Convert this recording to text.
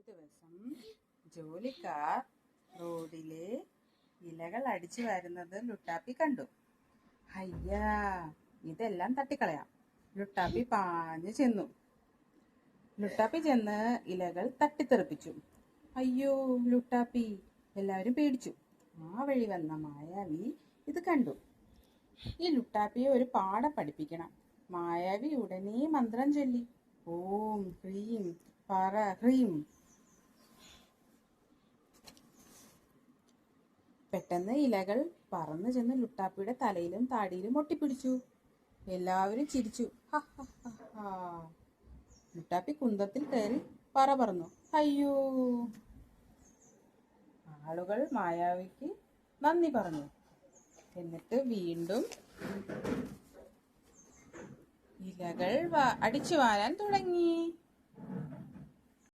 ഒരു ദിവസം ജോലിക്കാർ റോഡിലെ ഇലകൾ അടിച്ചു വരുന്നത് ലുട്ടാപ്പി കണ്ടു. അയ്യാ ഇതെല്ലാം തട്ടിക്കളയാം. ലുട്ടാപ്പി പാഞ്ഞു ചെന്നു. ലുട്ടാപ്പി ചെന്ന് ഇലകൾ തട്ടിത്തെറിപ്പിച്ചു. അയ്യോ ലുട്ടാപ്പി എല്ലാവരും പേടിച്ചു. ആ വഴി വന്ന മായാവി ഇത് കണ്ടു. ഈ ലുട്ടാപ്പിയെ ഒരു പാഠം പഠിപ്പിക്കണം. മായാവി ഉടനെ മന്ത്രം ചൊല്ലി. ഓം ഹ്രീം പറ ഹ്രീം പെട്ടെന്ന് ഇലകൾ പറന്നു ചെന്ന് ലുട്ടാപ്പിയുടെ തലയിലും താടിയിലും ഒട്ടിപ്പിടിച്ചു. എല്ലാവരും ചിരിച്ചു. ലുട്ടാപ്പി കുന്തത്തിൽ കയറി പറ പറന്നു അയ്യോ. ആളുകൾ മായാവിക്ക് നന്ദി പറഞ്ഞു. എന്നിട്ട് വീണ്ടും ഇലകൾ അടിച്ചു വാരാൻ തുടങ്ങി.